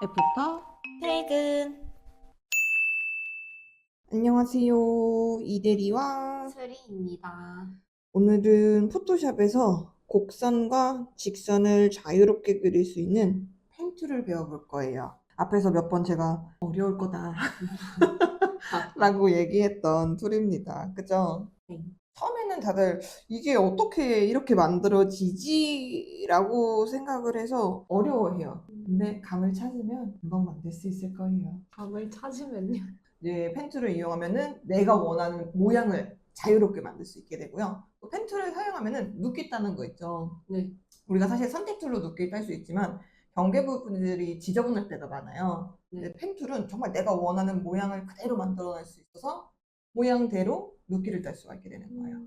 F부터 퇴근 안녕하세요. 이대리와 수리입니다. 오늘은 포토샵에서 곡선과 직선을 자유롭게 그릴 수 있는 펜 툴을 배워볼 거예요. 앞에서 몇 번 제가 어려울 거다 라고 얘기했던 툴입니다. 그죠? 네. 처음에는 다들 이게 어떻게 이렇게 만들어지지? 라고 생각을 해서 어려워해요. 근데 감을 찾으면 금방 만들 수 있을 거예요. 감을 찾으면요. 이제 펜툴을 이용하면은 내가 원하는 모양을 자유롭게 만들 수 있게 되고요. 또 펜툴을 사용하면은 눕기 따는 거 있죠. 네. 우리가 사실 선택툴로 눕기 딸 수 있지만 경계 부분들이 지저분할 때가 많아요. 네. 근데 펜툴은 정말 내가 원하는 모양을 그대로 만들어낼 수 있어서 모양대로 눕기를 딸 수가 있게 되는 거예요.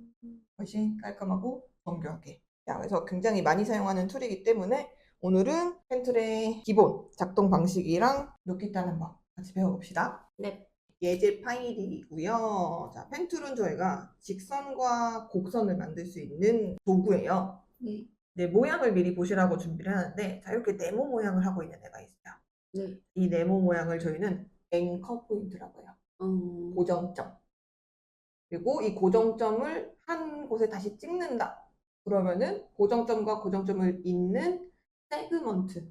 훨씬 깔끔하고 정교하게. 자, 그래서 굉장히 많이 사용하는 툴이기 때문에 오늘은 펜툴의 기본 작동 방식이랑 눕기 따는 법 같이 배워봅시다. 네. 예제 파일이고요. 자, 펜툴은 저희가 직선과 곡선을 만들 수 있는 도구예요. 네. 네, 모양을 미리 보시라고 준비를 하는데, 자, 이렇게 네모 모양을 하고 있는 애가 있어요. 네. 이 네모 모양을 저희는 앵커 포인트라고 해요. 어, 고정점. 그리고 이 고정점을 한 곳에 다시 찍는다. 그러면은 고정점과 고정점을 잇는 세그먼트,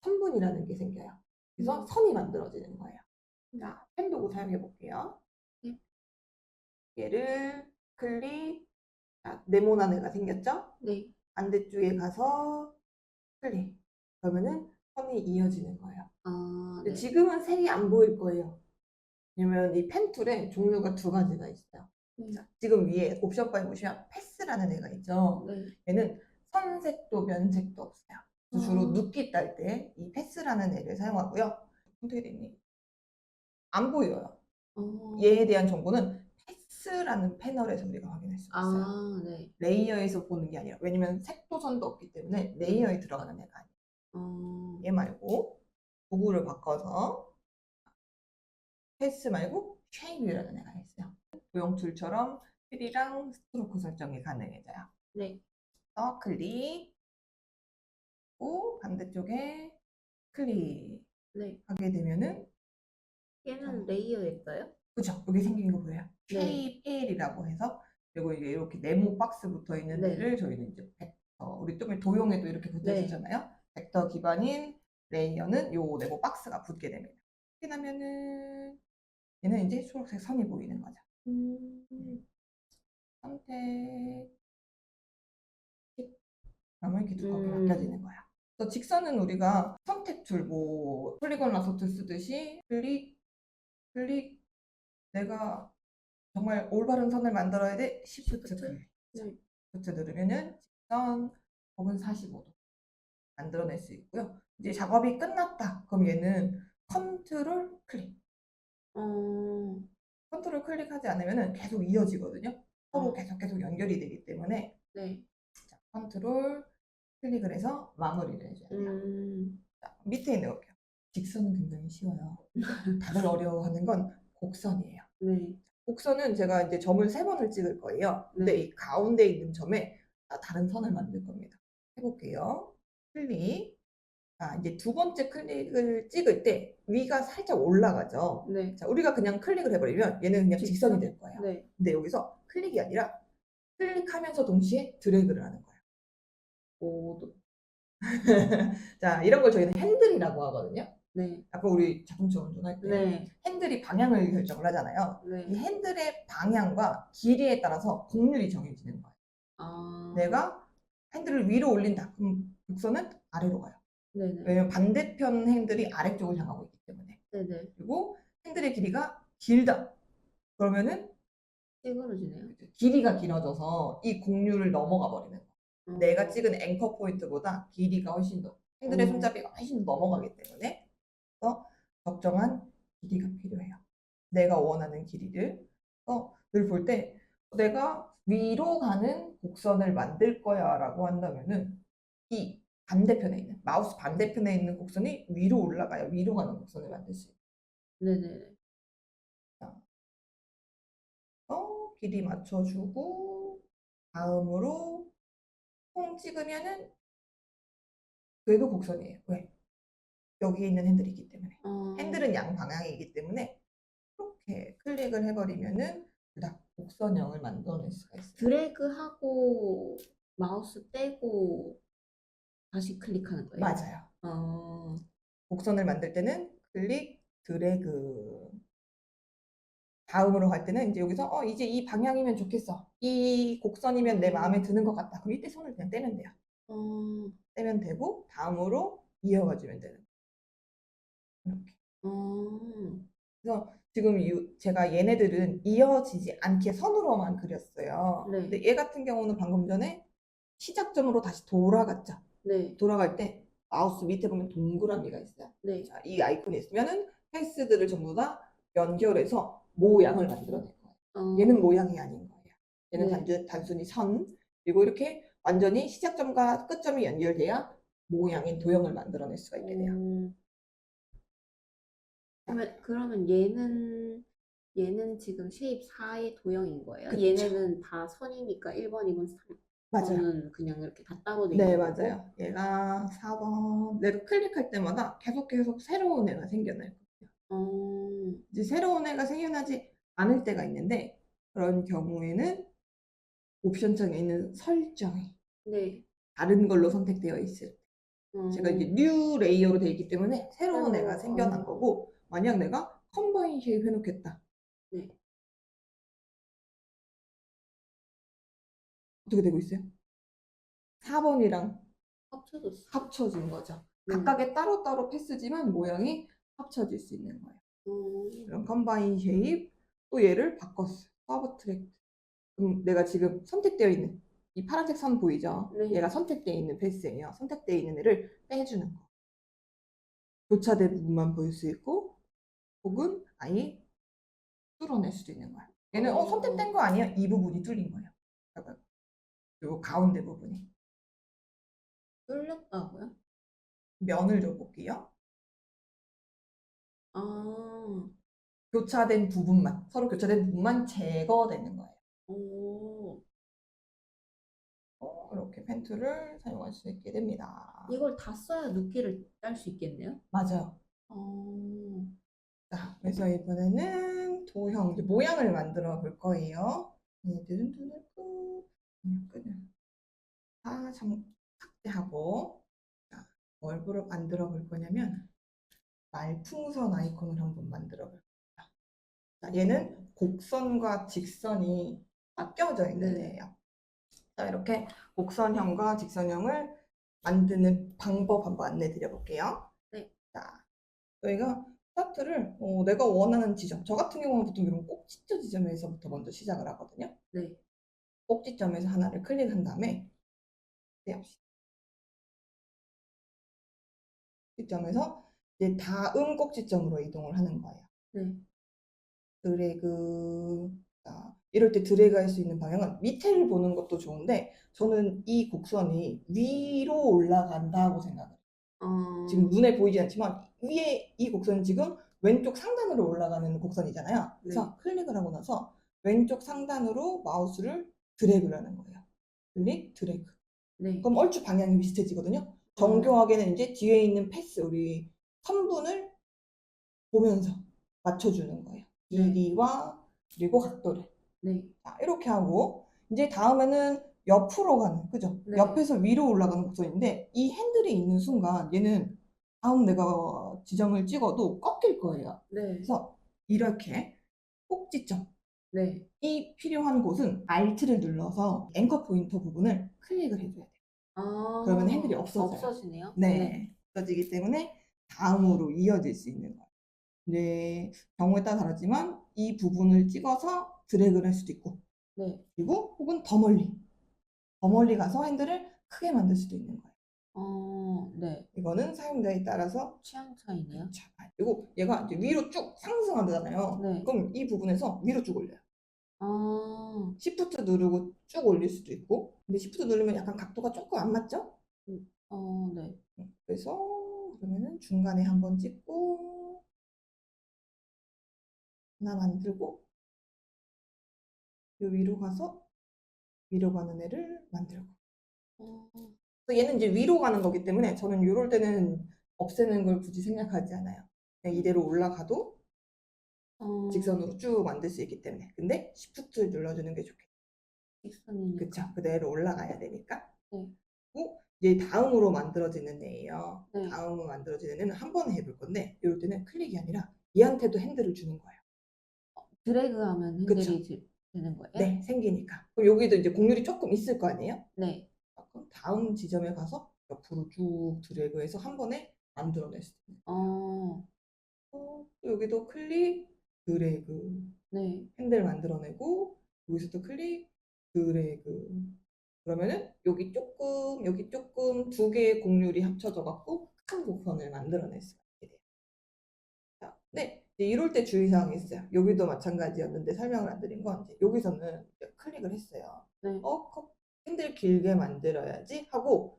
선분이라는 게 생겨요. 그래서 선이 만들어지는 거예요. 자, 펜 도구 사용해 볼게요. 네. 얘를 클릭, 자, 네모난 애가 생겼죠? 네. 반대쪽에 가서 클릭. 그러면은 선이 이어지는 거예요. 아, 네. 지금은 색이 안 보일 거예요. 왜냐면 이 펜툴에 종류가 두 가지가 있어요. 네. 자, 지금 위에 옵션 바에 보시면 패스라는 애가 있죠. 네. 얘는 선색도 면색도 없어요. 그래서 주로 아. 눕기 딸 때 이 패스라는 애를 사용하고요. 어떻게 됐니? 안 보여요. 어, 얘에 대한 정보는 패스라는 패널에서 우리가 확인할 수 있어요. 아, 네. 레이어에서 보는 게 아니라 왜냐면 색도 선도 없기 때문에 레이어에 들어가는 애가 아니에요. 어, 얘 말고 도구를 바꿔서 패스 말고 쉐입이라는 애가 있어요. 도형 툴처럼 필이랑 스트로크 설정이 가능해져요. 네. 또 클릭, 고 반대쪽에 클릭 네. 하게 되면은 얘는 레이어일까요? 그죠? 여기 생긴 거 보여요? 네. 쉐입 1이라고 해서 그리고 이게 이렇게 네모 박스 붙어 있는 네. 애를 저희는 이제 벡터 우리 또 도형에도 이렇게 붙여주잖아요. 벡터 기반인 레이어는 요 네모 박스가 붙게 됩니다. 확인하면은 얘는 이제 초록색 선이 보이는 거죠. 음, 선택 그러면 두껍게 음. 바뀌어지는 거야. 그래서 직선은 우리가 선택 툴, 뭐 폴리곤 라소트 쓰듯이 클릭, 클릭, 내가 정말 올바른 선을 만들어야 돼. 시프트 클릭. 네. 시프트 누르면은 직선 혹은 45도 만들어낼 수 있고요. 이제 작업이 끝났다. 그럼 얘는 컨트롤 클릭. 어, 컨트롤 클릭하지 않으면은 계속 이어지거든요. 서로 어. 계속 계속 연결이 되기 때문에 네. 자, 컨트롤 클릭을 해서 마무리를 해줘야 돼요. 음, 자, 밑에 있는 거게요 직선은 굉장히 쉬워요. 다들 어려워하는 건 곡선이에요. 네. 곡선은 제가 이제 점을 세 번을 찍을 거예요. 근데 네. 이 가운데 있는 점에 다 다른 선을 만들 겁니다. 해볼게요. 클릭. 자, 이제 두 번째 클릭을 찍을 때 위가 살짝 올라가죠. 네. 자, 우리가 그냥 클릭을 해버리면 얘는 그냥 직선이 될 거예요. 네. 근데 여기서 클릭이 아니라 클릭하면서 동시에 드래그를 하는 거예요. 오도. 자, 이런 걸 저희는 핸들이라고 하거든요. 네. 아까 우리 자동차 운전할 때 네. 핸들이 방향을 결정을 하잖아요. 이 네. 핸들의 방향과 길이에 따라서 곡률이 정해지는 거예요. 아, 내가 핸들을 위로 올린다. 그럼 곡선은 아래로 가요. 네네. 왜냐면 반대편 핸들이 아래쪽을 향하고 있기 때문에. 네네. 그리고 핸들의 길이가 길다. 그러면은 찌그러지네요. 길이가 길어져서 이 곡률을 넘어가 버리는 거예요. 내가 어, 찍은 앵커 포인트보다 길이가 훨씬 더 핸들의 음. 손잡이가 훨씬 더 넘어가기 때문에 그래서 적정한 길이가 필요해요. 내가 원하는 길이를 어, 늘볼 때 내가 위로 가는 곡선을 만들 거야라고 한다면은 이 반대편에 있는 마우스 반대편에 있는 곡선이 위로 올라가야 위로 가는 곡선을 만들 수 있어요. 네네네. 어, 길이 맞춰주고 다음으로 콩 찍으면은 그래도 곡선이에요. 왜? 여기 있는 핸들이 있기 때문에 어, 핸들은 양 방향이기 때문에 이렇게 클릭을 해버리면은 딱 곡선형을 만들어낼 수가 있어요. 드래그하고 마우스 떼고 다시 클릭하는 거예요? 맞아요. 어, 곡선을 만들 때는 클릭, 드래그. 다음으로 갈 때는 이제 여기서 어 이제 이 방향이면 좋겠어. 이 곡선이면 내 마음에 드는 것 같다. 그럼 이때 손을 그냥 떼면 돼요. 어, 떼면 되고 다음으로 이어가 주면 되는 거예요. 이렇게. 어, 그래서 지금 유- 제가 얘네들은 이어지지 않게 선으로만 그렸어요. 네. 근데 얘 같은 경우는 방금 전에 시작점으로 다시 돌아갔죠. 네, 돌아갈 때 마우스 밑에 보면 동그라미가 있어요. 네. 자, 이 아이콘이 있으면은 패스들을 전부 다 연결해서 모양을 만들어낼 거예요. 어, 얘는 모양이 아닌 거예요. 얘는 네. 단순, 단순히 선, 그리고 이렇게 완전히 시작점과 끝점이 연결돼야 모양인 도형을 만들어낼 수가 있게 돼요. 어, 그러면, 그러면 얘는 얘는 지금 쉐입 4의 도형인 거예요? 그쵸. 얘네는 다 선이니까 1번, 2번, 3번은 맞아요. 그냥 이렇게 다 따로 돼 네, 있는 거고? 맞아요. 얘가 4번. 내가 클릭할 때마다 계속 계속 새로운 애가 생겨날 거예요. 어, 이제 새로운 애가 생겨나지 않을 때가 있는데, 그런 경우에는 옵션 창에 있는 설정이 네. 다른 걸로 선택되어 있을 때. 어, 제가 이제 뉴 레이어로 되어 있기 때문에 새로운 새로, 애가 생겨난 어. 거고, 만약 내가 컴바인 쉐입 해놓겠다. 어떻게 되고 있어요? 4번이랑 합쳐졌어. 합쳐진 거죠. 네. 각각의 따로따로 패스지만 모양이 합쳐질 수 있는 거예요. 어, 이런 컴바인 쉐입 또 얘를 바꿨어요. 서브 트랙. 그럼 내가 지금 선택되어 있는 이 파란색 선 보이죠? 네. 얘가 선택되어 있는 패스예요. 선택되어 있는 애를 빼주는 거. 교차된 부분만 보일 수 있고 혹은 아예 뚫어낼 수도 있는 거야. 얘는 어 어. 선택된 거 아니야? 이 부분이 뚫린 거예요. 그리고 가운데 부분이 뚫렸다고요? 면을 좀 볼게요. 아, 교차된 부분만 서로 교차된 부분만 제거되는 거예요. 오, 어, 이렇게 펜툴을 사용할 수 있게 됩니다. 이걸 다 써야 눕기를 딸 수 있겠네요? 맞아요. 어, 자, 그래서 이번에는 도형, 이제 모양을 만들어 볼 거예요. 얘들은 눈을 끄, 그냥 끄는. 다 정, 삭제하고, 자, 뭘 만들어 볼 거냐면, 말풍선 아이콘을 한번 만들어 볼 거예요. 자, 얘는 곡선과 직선이 섞여져 있는 네. 애예요. 자, 이렇게 곡선형과 직선형을 만드는 방법 한번 안내 드려 볼게요. 네. 자, 저희가 스타트를 어, 내가 원하는 지점, 저 같은 경우는 보통 이런 꼭지점 지점에서부터 먼저 시작을 하거든요. 네. 꼭지점에서 하나를 클릭한 다음에 떼합시다. 꼭지점에서 이제 다음 꼭지점으로 이동을 하는 거예요. 네. 드래그. 자, 이럴 때 드래그 할 수 있는 방향은 밑에를 보는 것도 좋은데 저는 이 곡선이 위로 올라간다고 생각을 해요. 어, 지금 눈에 보이지 않지만 위에 이 곡선은 지금 왼쪽 상단으로 올라가는 곡선이잖아요. 그래서 클릭을 하고 나서 왼쪽 상단으로 마우스를 드래그를 하는 거예요. 클릭, 드래그. 네. 그럼 얼추 방향이 비슷해지거든요. 정교하게는 이제 뒤에 있는 패스, 우리 선분을 보면서 맞춰주는 거예요. 네. 길이와 그리고 각도를. 네. 자, 이렇게 하고 이제 다음에는 옆으로 가는, 그죠? 네. 옆에서 위로 올라가는 곡선인데 이 핸들이 있는 순간 얘는 다음 내가 지점을 찍어도 꺾일 거예요. 네. 그래서 이렇게 꼭지점, 네. 이 필요한 곳은 Alt를 눌러서 앵커 포인터 부분을 클릭을 해줘야 돼요. 아, 그러면 핸들이 없어져요. 없어지네요. 네. 없어지기 때문에 다음으로 이어질 수 있는 거예요. 네, 경우에 따라 다르지만 이 부분을 찍어서 드래그를 할 수도 있고 네. 그리고 혹은 더 멀리 더 멀리 가서 핸들을 크게 만들 수도 있는 거예요. 어, 네. 이거는 사용자에 따라서 취향 차이네요. 자, 그리고 얘가 이제 위로 쭉 상승하잖아요. 네. 그럼 이 부분에서 위로 쭉 올려요. 아, Shift 누르고 쭉 올릴 수도 있고 근데 Shift 누르면 약간 각도가 조금 안 맞죠? 어, 네. 그래서 그러면은 중간에 한번 찍고 하나 만들고 요 위로 가서 위로 가는 애를 만들고 어, 얘는 이제 위로 가는 거기 때문에 저는 요럴 때는 없애는 걸 굳이 생각하지 않아요. 그냥 이대로 올라가도 어, 직선으로 쭉 만들 수 있기 때문에. 근데 Shift 눌러주는 게 좋겠죠. 직선이니까. 그쵸? 그대로 올라가야 되니까. 네. 그리고 이제 다음으로 만들어지는 애예요. 네. 다음으로 만들어지는 애는 한 번에 해볼 건데 이럴 때는 클릭이 아니라 얘한테도 핸들을 주는 거예요. 드래그하면 그쵸. 핸들이 지- 되는 거예요? 네, 생기니까. 그럼 여기도 이제 곡률이 조금 있을 거 아니에요? 네. 그럼 다음 지점에 가서 옆으로 쭉 드래그해서 한 번에 만들어낼 수 있어요. 어, 또 여기도 클릭, 드래그, 네. 핸들 만들어내고 여기서 또 클릭, 드래그. 그러면은 여기 조금, 여기 조금 두 개의 곡률이 합쳐져 갖고 큰 곡선을 만들어낼 수가 있게 돼요. 자, 네, 이럴 때 주의사항이 있어요. 여기도 마찬가지였는데 설명을 안 드린 건 이제 여기서는 이제 클릭을 했어요. 네. 어, 컵- 핸들 길게 만들어야지 하고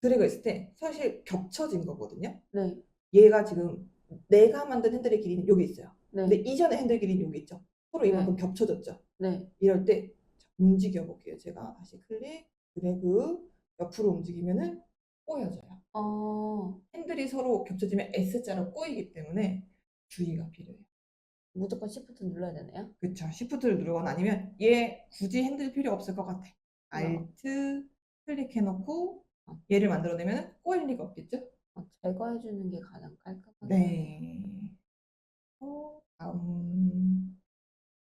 드래그 했을 때 사실 겹쳐진 거거든요. 네. 얘가 지금 내가 만든 핸들의 길이는 여기 있어요. 네. 근데 이전에 핸들 길이는 여기 있죠. 서로 이만큼 겹쳐졌죠. 네. 이럴 때 자, 움직여 볼게요. 제가 다시 클릭, 드래그, 옆으로 움직이면은 꼬여져요. 어, 핸들이 서로 겹쳐지면 S자로 꼬이기 때문에 주의가 필요해요. 무조건 시프트 눌러야 되나요? 그쵸. Shift를 누르거나 아니면 얘 굳이 핸들 필요 없을 것 같아. 어. Alt 클릭해놓고 어. 얘를 만들어내면 꼬일 리가 없겠죠? 어, 제거해주는 게 가장 깔끔하게. 네. 어, 다음.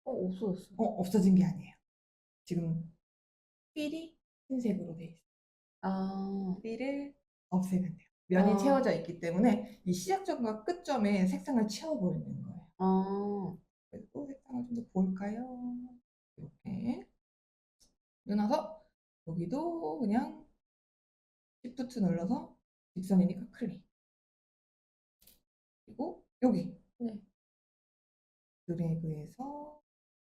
어, 없어졌어. 어, 없어진 게 아니에요. 지금 휠이 흰색으로 돼 있어요. 아, 휠을 없애면 돼요. 면이 아. 채워져 있기 때문에 이 시작점과 끝점에 색상을 채워버리는 거예요. 아, 그리고 색상을 좀 더 볼까요? 이렇게. 그러나서 여기도 그냥 Shift 눌러서 직선이니까 클릭. 그리고 여기 네. 드래그해서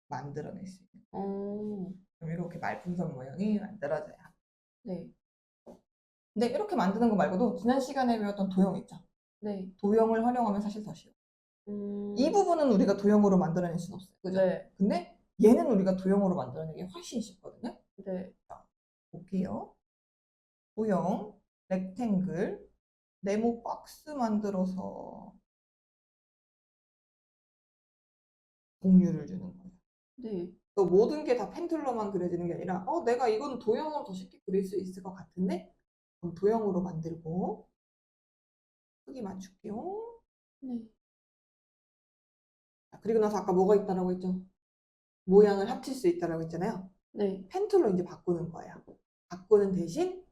만들어낼 수 있는. 어, 그럼 이렇게 말풍선 모양이 만들어져요. 네. 근데 이렇게 만드는 거 말고도 지난 시간에 배웠던 도형 있죠? 네. 도형을 활용하면 사실 더 쉬워. 음, 이 부분은 우리가 도형으로 만들어낼 수는 없어요. 그죠? 네. 근데 얘는 우리가 도형으로 만들어내기 훨씬 쉽거든요. 네. 볼게요. 도형, 렉탱글, 네모 박스 만들어서 공유를 주는 거예요. 네. 또 모든 게 다 펜틀러만 그려지는 게 아니라 어 내가 이건 도형으로 더 쉽게 그릴 수 있을 것 같은데 그럼 도형으로 만들고 크기 맞출게요. 네. 자, 그리고 나서 아까 뭐가 있다라고 했죠? 모양을 합칠 수 있다라고 했잖아요. 네. 펜툴로 이제 바꾸는 거예요. 바꾸는 대신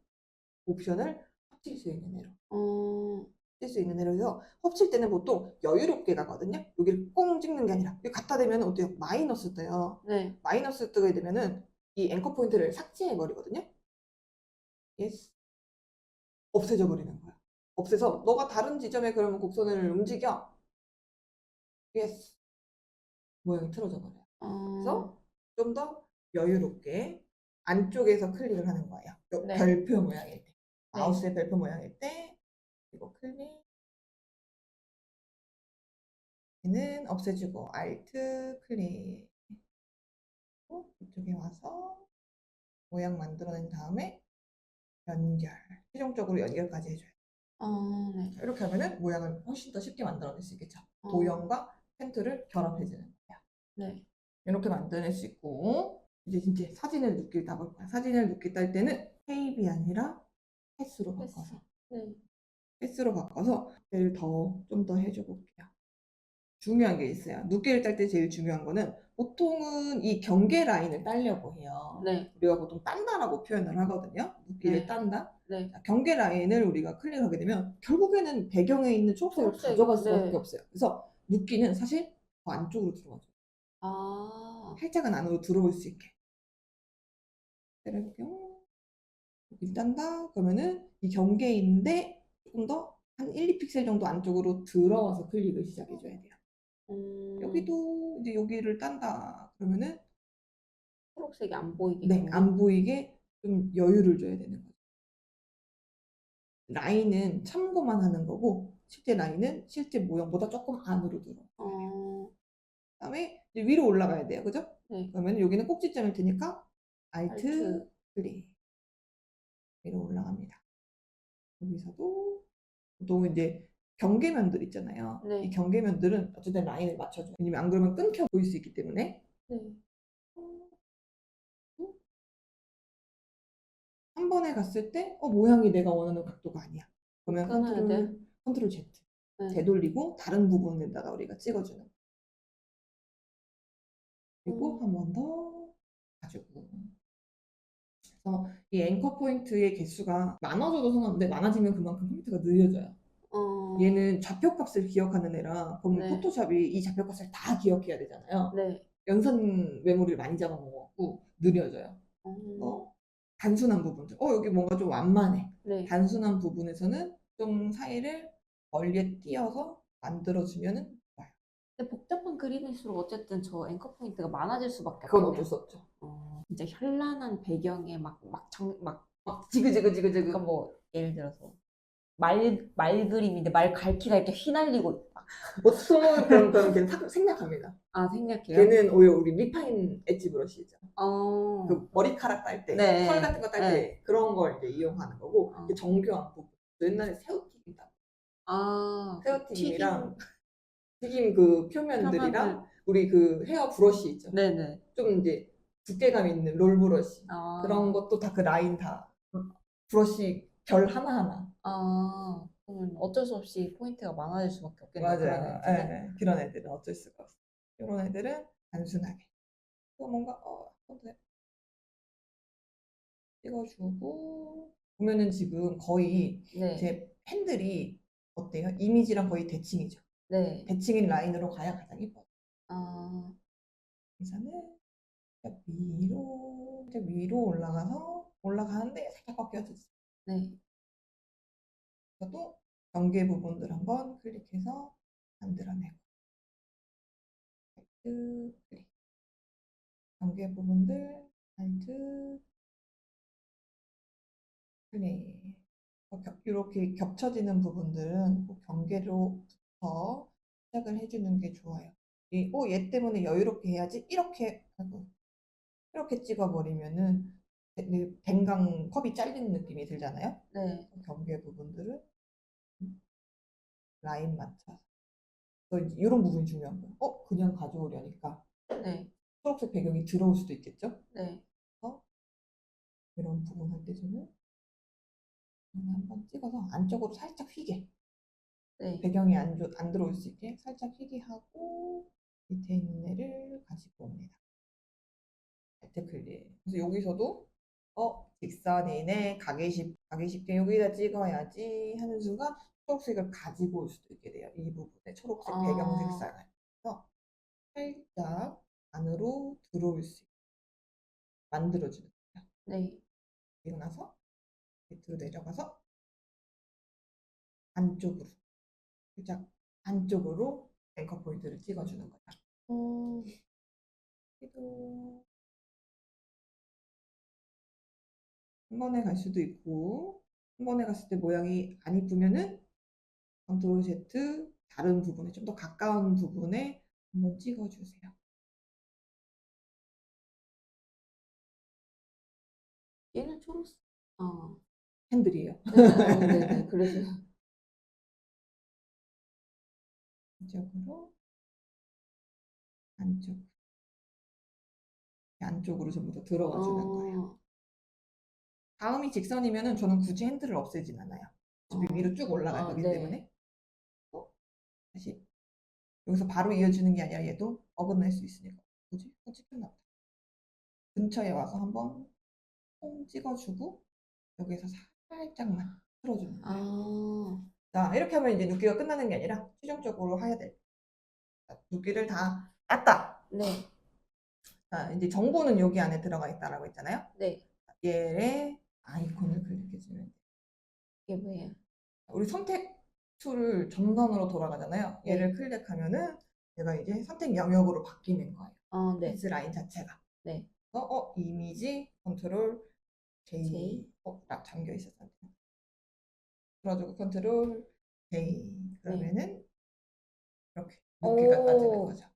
옵션을 합칠 수 있는 애로. 어, 합칠 수 있는 애로 해서 합칠 때는 보통 여유롭게 가거든요. 여기를 꽁 찍는 게 아니라 여기 갖다 대면 어때요? 마이너스 떠요. 네. 마이너스 뜨게 되면은 이 앵커 포인트를 삭제해 버리거든요. 예스. 없애져 버리는 거야. 없애서 너가 다른 지점에 그러면 곡선을 움직여. 예스. 모양이 틀어져 버려요. 어, 그래서 좀 더 여유롭게 안쪽에서 클릭을 하는 거예요. 요 네. 별표 모양일 때. 마우스의 별표 모양일 때 그리고 클릭 얘는 없애주고 Alt 클릭 어, 이쪽에 와서 모양 만들어낸 다음에 연결 최종적으로 연결까지 해줘요. 어, 네. 이렇게 하면은 모양을 훨씬 더 쉽게 만들어낼 수 있겠죠. 어, 도형과 펜트를 결합해주는 거예요. 네. 이렇게 만들어낼 수 있고 이제 진짜 사진을 눕길 따볼 거야. 사진을 눕길 딸 때는 테이프이 아니라 패스로 패스. 바꿔서 네. 패스로 바꿔서 얘를 더좀 더 해줘 볼게요. 중요한 게 있어요. 눕기를 딸 때 제일 중요한 거는 보통은 이 경계 라인을 따려고 해요. 네. 우리가 보통 딴다라고 표현을 하거든요. 눕기를 네. 딴다. 네. 자, 경계 라인을 우리가 클릭하게 되면 결국에는 배경에 있는 초록색을 초록색, 가져갈 수밖에 네. 없어요. 그래서 눕기는 사실 더 안쪽으로 들어가죠. 아, 살짝은 안으로 들어올 수 있게. 때려볼게요. 일단 다 그러면은 이 경계인데 조금 더 한 1, 2픽셀 정도 안쪽으로 들어와서 클릭을 시작해줘야 돼요. 음, 여기도 이제 여기를 딴다 그러면은 초록색이 안 보이게. 네. 안 보이게 좀 여유를 줘야 되는 거죠. 라인은 참고만 하는 거고 실제 라인은 실제 모형보다 조금 안으로 들어. 어, 그 다음에 이제 위로 올라가야 돼요, 그죠? 네. 그러면 여기는 꼭지점일 테니까 Alt Alt. 클릭 위로 올라갑니다. 여기서도 또 이제 경계면들 있잖아요. 네. 이 경계면들은 어쨌든 라인을 맞춰줘요. 왜냐면 안 그러면 끊겨 보일 수 있기 때문에 네. 한 번에 갔을 때 어, 모양이 내가 원하는 각도가 아니야. 그러면 컨트롤, 돼? 컨트롤 Z 네. 되돌리고 다른 부분에다가 우리가 찍어주는. 그리고 음. 한번 더 가지고 그래서 이 앵커 포인트의 개수가 많아져도 상관없는데 많아지면 그만큼 컴퓨터가 느려져요. 어. 얘는 좌표값을 기억하는 애라 그럼 네. 포토샵이 이 좌표값을 다 기억해야 되잖아요. 네. 연산 메모리를 많이 잡아먹어갖고 느려져요. 어. 어? 단순한 부분들. 어, 여기 뭔가 좀 완만해. 네. 단순한 부분에서는 좀 사이를 멀리에 띄어서 만들어주면은. 근데 복잡한 그림일수록 어쨌든 저 앵커 포인트가 많아질 수밖에 그건 없거든요. 어쩔 수 없죠. 어, 진짜 현란한 배경에 막막막 막 지그지그지그지그. 그러니까 뭐 예를 들어서 말 말 그림인데 말 갈퀴가 이렇게 휘날리고 있다. 보통 그런 그런 걔는 사- 생략합니다. 아 생략해요? 걔는 오히려 우리 리파인 엣지 브러쉬죠. 어. 그 머리카락 딸 때, 네. 털 같은 거 딸 때 그런 걸 이제 이용하는 거고 어. 이게 정교한 부분. 옛날에 새우튀김 아. 그 새우튀김이랑 튀김 그 표면들이랑 표면들. 우리 그 헤어 브러쉬 있죠. 네네. 좀 이제 두께감 있는 롤 브러쉬 아. 그런 것도 다 그 라인 다 브러쉬 결 하나 하나. 아. 그러면 어쩔 수 없이 포인트가 많아질 수밖에 없겠네요. 맞아요. 그런 예, 애들은. 예. 그런 애들은 어쩔 수가 없어. 이런 애들은 단순하게. 또 뭔가 어, 더 찍어주고 보면은 지금 거의 네. 제 팬들이 어때요? 이미지랑 거의 대칭이죠. 네. 대칭인 라인으로 가야 가장 이뻐요. 아. 살짝 위로, 이제 위로 올라가서 올라가는데 살짝 꺾여주세요. 네. 또 경계 부분들 한번 클릭해서 만들어내고 알트 클릭 경계 부분들 알트 클릭 이렇게 겹쳐지는 부분들은 꼭 경계로 부터 시작을 해주는 게 좋아요. 이, 어, 얘 때문에 여유롭게 해야지 이렇게 하고 이렇게 찍어버리면은 데- 댕강 컵이 잘리는 느낌이 들잖아요. 네. 경계 부분들을 라인 맞춰서 이런 부분이 중요한 거예요. 어 그냥 가져오려니까 네. 초록색 배경이 들어올 수도 있겠죠. 네. 이런 부분 할 때는 한번 찍어서 안쪽으로 살짝 휘게 네. 배경이 안, 조- 안 들어올 수 있게 살짝 휘게 하고 밑에 있는 애를 가지고 옵니다. 알트 클릭. 그래서 여기서도 어 직선이네 가기 쉽 가기 쉽게 여기다 찍어야지 하는 순간 초록색을 가지고 올 수도 있게 돼요. 이 부분에 초록색 배경 아. 색상을. 그래서 살짝 안으로 들어올 수 있게 만들어주는 거예요. 네. 그리고 나서 밑으로 내려가서 안쪽으로 살짝 안쪽으로 앵커 포인트를 찍어주는 거예요. 음. 그래도 한 번에 갈 수도 있고 한 번에 갔을 때 모양이 안 이쁘면은 컨트롤 Z 다른 부분에 좀 더 가까운 부분에 한번 찍어주세요. 얘는 초록색. 아. 핸들이에요. 네, 어, 네네. 그래서 안쪽으로 안쪽 안쪽으로 전부 다 들어가 주는 거예요. 어. 다음이 직선이면은 저는 굳이 핸들을 없애진 않아요. 어차피 어. 위로 쭉 올라갈 아, 거기 네. 때문에. 어? 다시 여기서 바로 이어주는 게 아니라 얘도 어긋날 수 있으니까 굳이 또 찍혔나 보다. 근처에 와서 한번 콩 찍어주고 여기서 살짝만 틀어주는 거예요. 아. 자 이렇게 하면 이제 눕기가 끝나는 게 아니라 최종적으로 해야 돼. 자, 눕기를 다 땄다. 네. 자 이제 정보는 여기 안에 들어가 있다라고 했잖아요. 네. 얘의 아이콘을 클릭해주면 돼. 이게 뭐예요? 우리 선택 툴을 전단으로 돌아가잖아요. 네. 얘를 클릭하면은 얘가 이제 선택 영역으로 바뀌는 거예요. 아, 네. 펜스 라인 자체가. 네. 그래서 어 이미지 컨트롤 J. J. 어, 딱 잠겨. 그 래가지고 컨트롤 J. 그러면은 이렇게 오. 따지는 거죠.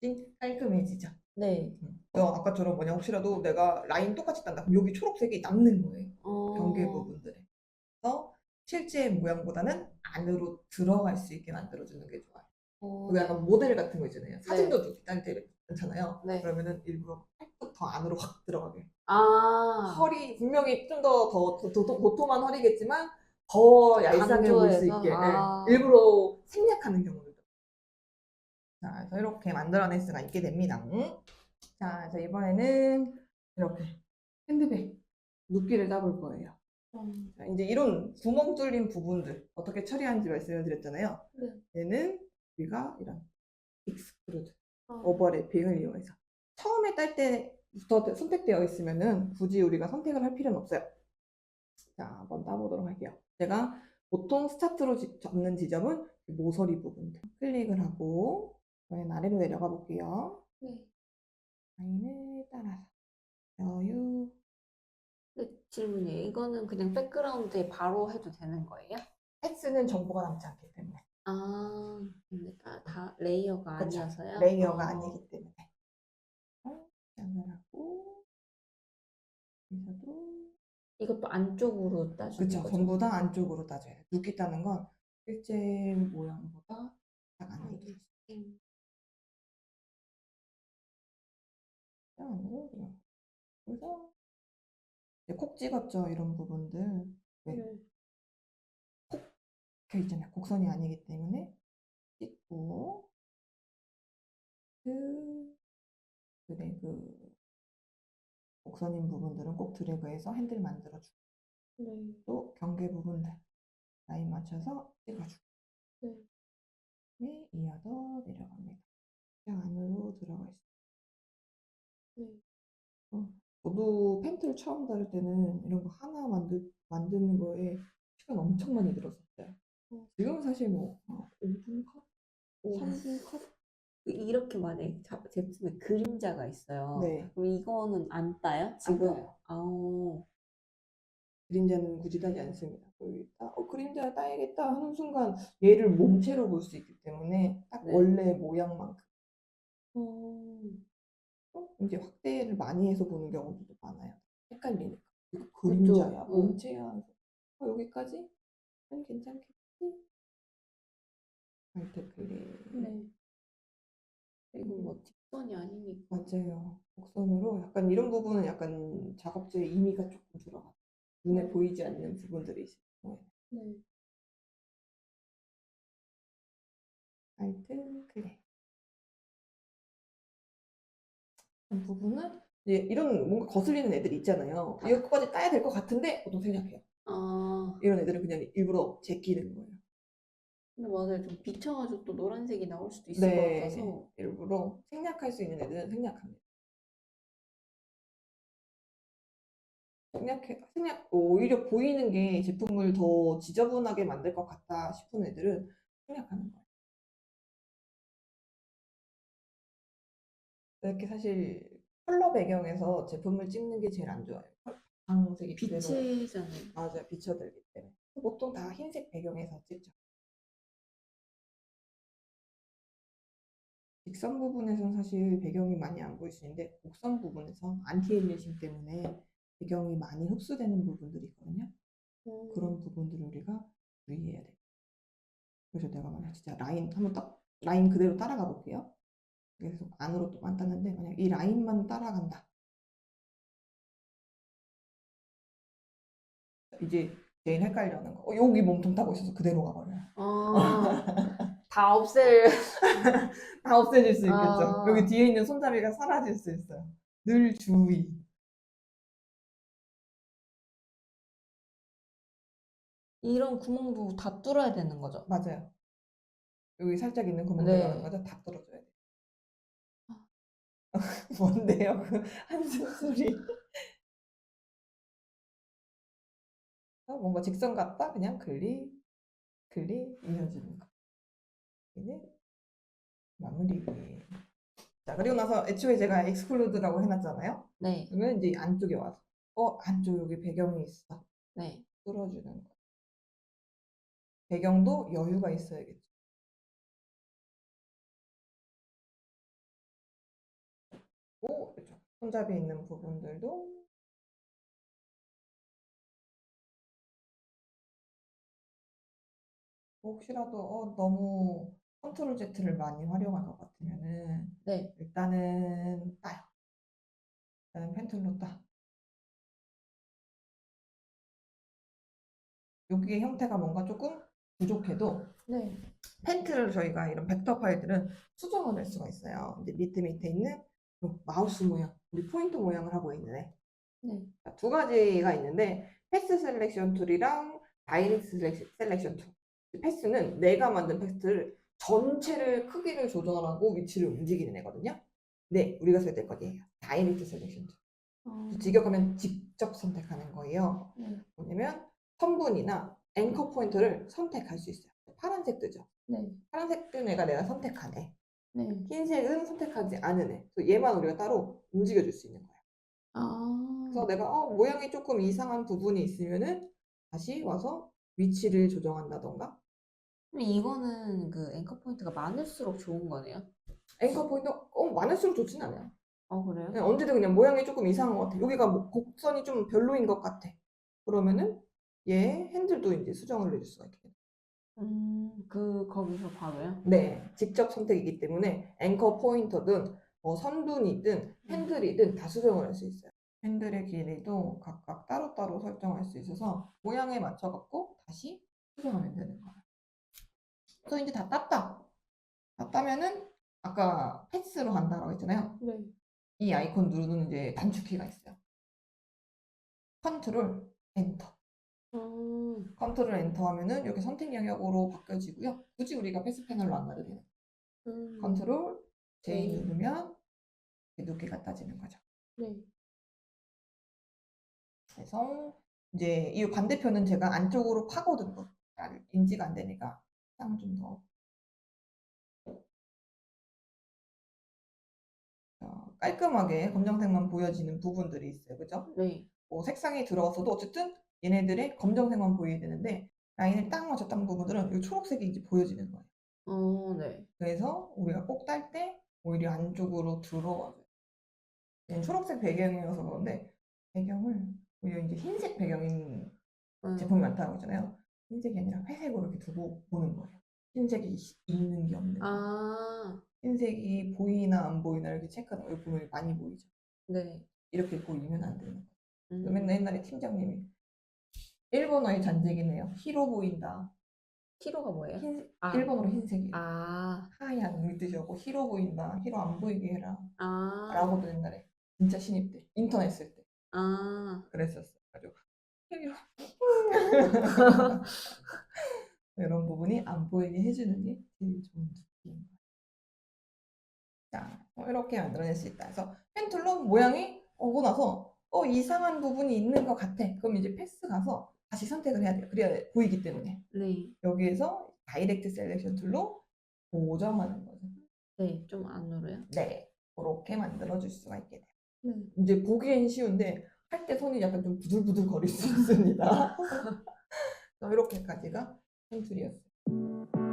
찐 깔끔해지죠. 네. 음. 어, 아까처럼 뭐냐 혹시라도 내가 라인 똑같이 딴다 그럼 여기 초록색이 남는 거예요. 어. 경계 부분들에. 그래서 실제 모양보다는 안으로 들어갈 수 있게 만들어주는 게 좋아요. 어, 그리고 약간 모델 같은 거 있잖아요. 사진도 누기 딸때 많잖아요. 네. 그러면은 일부러 팔뚝 더 안으로 확 들어가게. 아, 허리 분명히 좀 더더 도톰한 허리겠지만 더 얄쌍해 보일 수? 있게 예. 아. 일부러 생략하는 경우도. 자, 그래서 이렇게 만들어낼 수가 있게 됩니다. 자, 그래서 이번에는 이렇게 핸드백 눕기를 따볼 거예요. 음, 자, 이제 이런 구멍 뚫린 부분들 어떻게 처리하는지 말씀을 드렸잖아요. 네. 얘는 우리가 이런 익스크루드 어, 오버래핑을 이용해서 처음에 딸 때부터 선택되어 있으면은 굳이 우리가 선택을 할 필요는 없어요. 자, 한번 따보도록 할게요. 제가 보통 스타트로 지- 잡는 지점은 이 모서리 부분들 클릭을 하고 저는 아래로 내려가 볼게요. 네. 라인을 따라서 여유 근데 질문이에요. 이거는 그냥 백그라운드에 바로 해도 되는 거예요? X는 정보가 남지 않기 때문에 아, 근데 다, 다 레이어가 그쵸. 아니어서요? 레이어가 어, 아니기 때문에 어, 시작을 하고 여기서도 이것도 안쪽으로 따주는 그쵸. 거죠? 전부 다 안쪽으로 따져야 돼. 눕기 따는 건 실제 모양보다 딱 안으로 들어 음, 그래서 이제 콕 찍었죠 이런 부분들. 네. 음, 그 있잖아요. 곡선이 아니기 때문에 찍고 그 드래그 곡선인 부분들은 꼭 드래그해서 핸들 만들어주고 네. 또 경계 부분들 라인 맞춰서 찍어주고 네. 네, 이어서 내려갑니다. 그냥 안으로 들어가 있어요. 네. 어, 저도 팬트를 처음 다룰 때는 이런 거 하나 만들, 만드는 거에 시간 엄청 많이 들었었어요. 어. 지금은 사실 뭐 어, 5분 컷? 오. 3분 컷? 이렇게 만약에 자- 제품에 그림자가 있어요. 네. 그럼 이거는 안 따요? 안 지금? 따요. 아오. 그림자는 굳이 따지 않습니다. 여기 딱, 어, 그림자 따야겠다 하는 순간 얘를 몸체로 볼 수 있기 때문에 딱 네. 원래 모양만큼 음. 어, 이제 확대를 많이 해서 보는 경우도 많아요. 헷갈리니까. 이거. 그림자야, 응. 몸체야. 어, 여기까지? 는 괜찮겠지? 알트 클릭. 네. 이거 뭐 직선이 아니니까. 맞아요. 곡선으로 약간 이런 부분은 약간 작업자의 의미가 조금 들어가. 눈에 보이지 않는 부분들이 있어요. 네. 알트 클릭. 이런 부분은 이제 이런 뭔가 거슬리는 애들 이 있잖아요. 이거까지 따야 될 것 같은데 보통 생략해요. 아, 이런 애들은 그냥 일부러 제끼는 거예요. 근데 맞아요. 좀 비쳐가지고 또 노란색이 나올 수도 있을 것 네, 같아서. 일부러 생략할 수 있는 애들은 생략합니다. 생략해, 생략, 오히려 보이는 게 제품을 더 지저분하게 만들 것 같다 싶은 애들은 생략하는 거예요. 이렇게 사실 컬러 배경에서 제품을 찍는 게 제일 안 좋아요. 방색이 그대로 빛이잖아요. 맞아요. 비춰들기 때문에. 보통 다 흰색 배경에서 찍죠. 직선 부분에서는 사실 배경이 많이 안 보일 수 있는데 곡선 부분에서 안티엘리싱 때문에 배경이 많이 흡수되는 부분들이 있거든요. 음. 그런 부분들을 우리가 주의해야 돼요. 그래서 내가 만약 진짜 라인 한번 딱 라인 그대로 따라가 볼게요. 그래서 안으로 또 만 따는데 만약 이 라인만 따라간다. 이제 제일 헷갈려하는 거. 어, 여기 몸통 타고 있어서 그대로 가버려요. 아, 다 없앨. 다 없애질 수 있겠죠. 아. 여기 뒤에 있는 손잡이가 사라질 수 있어요. 늘 주의. 이런 구멍도 다 뚫어야 되는 거죠. 맞아요. 여기 살짝 있는 구멍 네. 들어가는 거죠? 다 뚫어줘야 돼요. 뭔데요? 그 한숨 소리. 어, 뭔가 직선 같다? 그냥 클릭, 클릭, 이어지는 거. 얘는 마무리. 자, 그리고 나서 애초에 제가 엑스클루드라고 해놨잖아요? 네, 그러면 이제 안쪽에 와서, 어, 안쪽 여기 배경이 있어. 네. 뚫어주는 거. 배경도 여유가 있어야겠죠. 오, 그렇죠. 손잡이 있는 부분들도 혹시라도 어, 너무 컨트롤 Z를 많이 활용할 것 같으면은 네. 일단은 따요. 일단은 펜툴로 따. 여기의 형태가 뭔가 조금 부족해도 네. 펜트를 저희가 이런 벡터 파일들은 수정을 할 수가 있어요. 이제 밑에 밑에 있는 요 마우스 모양, 우리 포인터 모양을 하고 있는 애. 네. 자, 두 가지가 있는데 패스 셀렉션 툴이랑 다이렉트 셀렉- 셀렉션 툴. 패스는 내가 만든 패스를 전체를 크기를 조절하고 위치를 움직이는 애거든요. 네, 우리가 될 거예요. 다이렉트 셀렉션 툴. 어, 직역하면 직접 선택하는 거예요. 네. 뭐냐면 선분이나 앵커 포인터를 선택할 수 있어요. 파란색 뜨죠. 네. 파란색 뜬 애가 내가 선택한 애. 네. 흰색은 선택하지 않은 애. 그래서 얘만 우리가 따로 움직여줄 수 있는 거예요. 아. 그래서 내가 어, 모양이 조금 이상한 부분이 있으면은 다시 와서 위치를 조정한다던가 이거는 그 앵커 포인트가 많을수록 좋은 거네요. 앵커 포인터 어, 많을수록 좋진 않아요. 어, 그래요? 그냥 언제든 그냥 모양이 조금 이상한 것 같아. 여기가 뭐 곡선이 좀 별로인 것 같아. 그러면은 얘 핸들도 이제 수정을 해줄 수가 있게. 음, 그, 거기서 바로요? 네, 직접 선택이기 때문에 앵커 포인터든 뭐 선분이든 핸들이든 다 수정을 할 수 있어요. 핸들의 길이도 각각 따로따로 설정할 수 있어서 모양에 맞춰갖고 다시 수정하면 되는 거예요. 그래서 이제 다 땄다. 다 따면은 아까 패스로 간다고 했잖아요. 네. 이 아이콘 누르는 이제 단축키가 있어요. 컨트롤 엔터. 음, 컨트롤 엔터 하면은 이렇게 선택 영역으로 바뀌어지고요. 굳이 우리가 패스 패널로 안 가도 돼요. 음, 컨트롤 J 네. 누르면 이렇게 높이가 따지는 거죠. 네. 그래서 이제 이 반대편은 제가 안쪽으로 파고든 거잘 인지가 안 되니까 상을 좀 더. 어, 깔끔하게 검정색만 보여지는 부분들이 있어요. 그죠? 네. 뭐 색상이 들어왔어도 어쨌든 얘네들의 검정색만 보여야 되는데 라인을 딱 맞췄던 부분들은 이 초록색이 이제 보여지는 거예요. 어, 네. 그래서 우리가 꼭 딸 때 오히려 안쪽으로. 얘는 초록색 배경이어서 그런데 배경을 오히려 이제 흰색 배경인 음, 제품이 많다고 했잖아요. 흰색이 아니라 회색으로 이렇게 두고 보는 거예요. 흰색이 있는 게 없는 거. 아, 흰색이 보이나 안 보이나 이렇게 체크하다가 여기 보면 많이 보이죠. 네. 이렇게 보이면 안 되는 거예요. 음, 맨날 옛날에 팀장님이 일본어의 잔재기네요. 히로 보인다. 키로가 뭐예요? 흰, 아. 일본어로 흰색이에요. 아, 하얀 이 뜻이었고 히로 보인다. 히로 안 보이게 해라. 아, 라고도 옛날에 진짜 신입 때 인터넷 쓸때 아, 그랬었어. 가지고 히로 이런 부분이 안 보이게 해주는 게 제일 좋은 거예요. 자, 어, 이렇게 만들어낼 수 있다. 그래서 펜툴로 모양이 오고 나서 어 이상한 부분이 있는 것 같아. 그럼 이제 패스 가서 다시 선택을 해야 돼요. 그래야 보이기 때문에 네. 여기에서 다이렉트 셀렉션 툴로 보정하는 거죠. 네, 좀안 누르요? 네, 그렇게 만들어줄 수가 있게 돼요. 네. 이제 보기엔 쉬운데 할 때 손이 약간 좀 부들부들 거릴 수 있습니다. 이렇게까지가 펜툴이었어요.